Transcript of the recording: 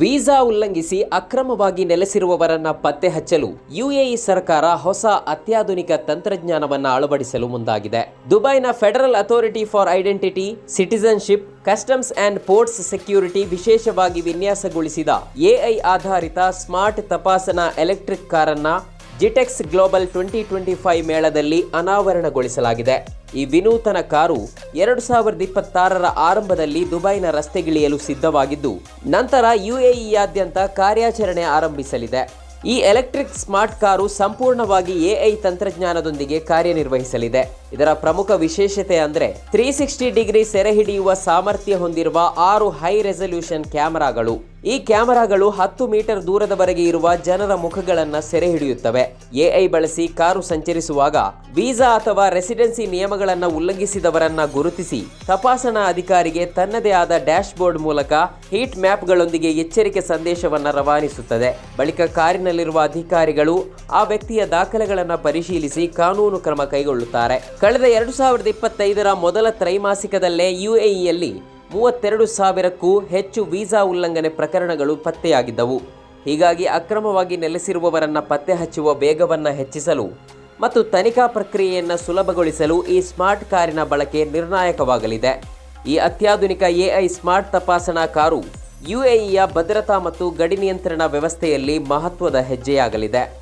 Visa ಉಲ್ಲಂಘಿಸಿ ಅಕ್ರಮವಾಗಿ ನೆಲೆಸಿರುವವರನ್ನ ಪತ್ತೆ ಹಚ್ಚಲು ಯುಎಇ ಸರ್ಕಾರ ಹೊಸ ಅತ್ಯಾಧುನಿಕ ತಂತ್ರಜ್ಞಾನವನ್ನು ಅಳವಡಿಸಲು ಮುಂದಾಗಿದೆ. ದುಬೈನ federal authority for identity, citizenship, customs and ports security ವಿಶೇಷವಾಗಿ ವಿನ್ಯಾಸಗೊಳಿಸಿದ ಎಐ ಆಧಾರಿತ ಸ್ಮಾರ್ಟ್ ತಪಾಸಣಾ ಎಲೆಕ್ಟ್ರಿಕ್ ಕಾರನ್ನ GITEX global twenty twenty five ಮೇಳದಲ್ಲಿ ಅನಾವರಣಗೊಳಿಸಲಾಗಿದೆ. ಈ ವಿನೂತನ ಕಾರು ಎರಡು ಸಾವಿರದ ಇಪ್ಪತ್ತಾರರ ಆರಂಭದಲ್ಲಿ ದುಬೈನ ರಸ್ತೆಗಿಳಿಯಲು ಸಿದ್ಧವಾಗಿದ್ದು, ನಂತರ ಯುಎಇಯಾದ್ಯಂತ ಕಾರ್ಯಾಚರಣೆ ಆರಂಭಿಸಲಿದೆ. ಈ ಎಲೆಕ್ಟ್ರಿಕ್ ಸ್ಮಾರ್ಟ್ ಕಾರು ಸಂಪೂರ್ಣವಾಗಿ ಎಐ ತಂತ್ರಜ್ಞಾನದೊಂದಿಗೆ ಕಾರ್ಯನಿರ್ವಹಿಸಲಿದೆ. ಇದರ ಪ್ರಮುಖ ವಿಶೇಷತೆ ಅಂದರೆ ತ್ರೀ ಸಿಕ್ಸ್ಟಿ ಡಿಗ್ರಿ ಸೆರೆ ಹಿಡಿಯುವ ಸಾಮರ್ಥ್ಯ ಹೊಂದಿರುವ ಆರು ಹೈ ರೆಸಲ್ಯೂಷನ್ ಕ್ಯಾಮೆರಾಗಳು. ಈ ಕ್ಯಾಮೆರಾಗಳು ಹತ್ತು ಮೀಟರ್ ದೂರದವರೆಗೆ ಇರುವ ಜನರ ಮುಖಗಳನ್ನು ಸೆರೆ ಹಿಡಿಯುತ್ತವೆ. ಎಐ ಬಳಸಿ ಕಾರು ಸಂಚರಿಸುವಾಗ ವೀಸಾ ಅಥವಾ ರೆಸಿಡೆನ್ಸಿ ನಿಯಮಗಳನ್ನು ಉಲ್ಲಂಘಿಸಿದವರನ್ನ ಗುರುತಿಸಿ ತಪಾಸಣಾ ಅಧಿಕಾರಿಗೆ ತನ್ನದೇ ಆದ ಡ್ಯಾಶ್ ಬೋರ್ಡ್ ಮೂಲಕ ಹೀಟ್ ಮ್ಯಾಪ್ಗಳೊಂದಿಗೆ ಎಚ್ಚರಿಕೆ ಸಂದೇಶವನ್ನ ರವಾನಿಸುತ್ತದೆ. ಬಳಿಕ ಕಾರಿನಲ್ಲಿರುವ ಅಧಿಕಾರಿಗಳು ಆ ವ್ಯಕ್ತಿಯ ದಾಖಲೆಗಳನ್ನು ಪರಿಶೀಲಿಸಿ ಕಾನೂನು ಕ್ರಮ ಕೈಗೊಳ್ಳುತ್ತಾರೆ. ಕಳೆದ ಎರಡು ಸಾವಿರದ ಇಪ್ಪತ್ತೈದರ ಮೊದಲ ತ್ರೈಮಾಸಿಕದಲ್ಲೇ ಯುಎಇಯಲ್ಲಿ ಮೂವತ್ತೆರಡು ಸಾವಿರಕ್ಕೂ ಹೆಚ್ಚು ವೀಸಾ ಉಲ್ಲಂಘನೆ ಪ್ರಕರಣಗಳು ಪತ್ತೆಯಾಗಿದ್ದವು. ಹೀಗಾಗಿ ಅಕ್ರಮವಾಗಿ ನೆಲೆಸಿರುವವರನ್ನು ಪತ್ತೆ ಹಚ್ಚುವ ವೇಗವನ್ನು ಹೆಚ್ಚಿಸಲು ಮತ್ತು ತನಿಖಾ ಪ್ರಕ್ರಿಯೆಯನ್ನು ಸುಲಭಗೊಳಿಸಲು ಈ ಸ್ಮಾರ್ಟ್ ಕಾರಿನ ಬಳಕೆ ನಿರ್ಣಾಯಕವಾಗಲಿದೆ. ಈ ಅತ್ಯಾಧುನಿಕ ಎಐ ಸ್ಮಾರ್ಟ್ ತಪಾಸಣಾ ಕಾರು ಯುಎಇಯ ಭದ್ರತಾ ಮತ್ತು ಗಡಿ ನಿಯಂತ್ರಣ ವ್ಯವಸ್ಥೆಯಲ್ಲಿ ಮಹತ್ವದ ಹೆಜ್ಜೆಯಾಗಲಿದೆ.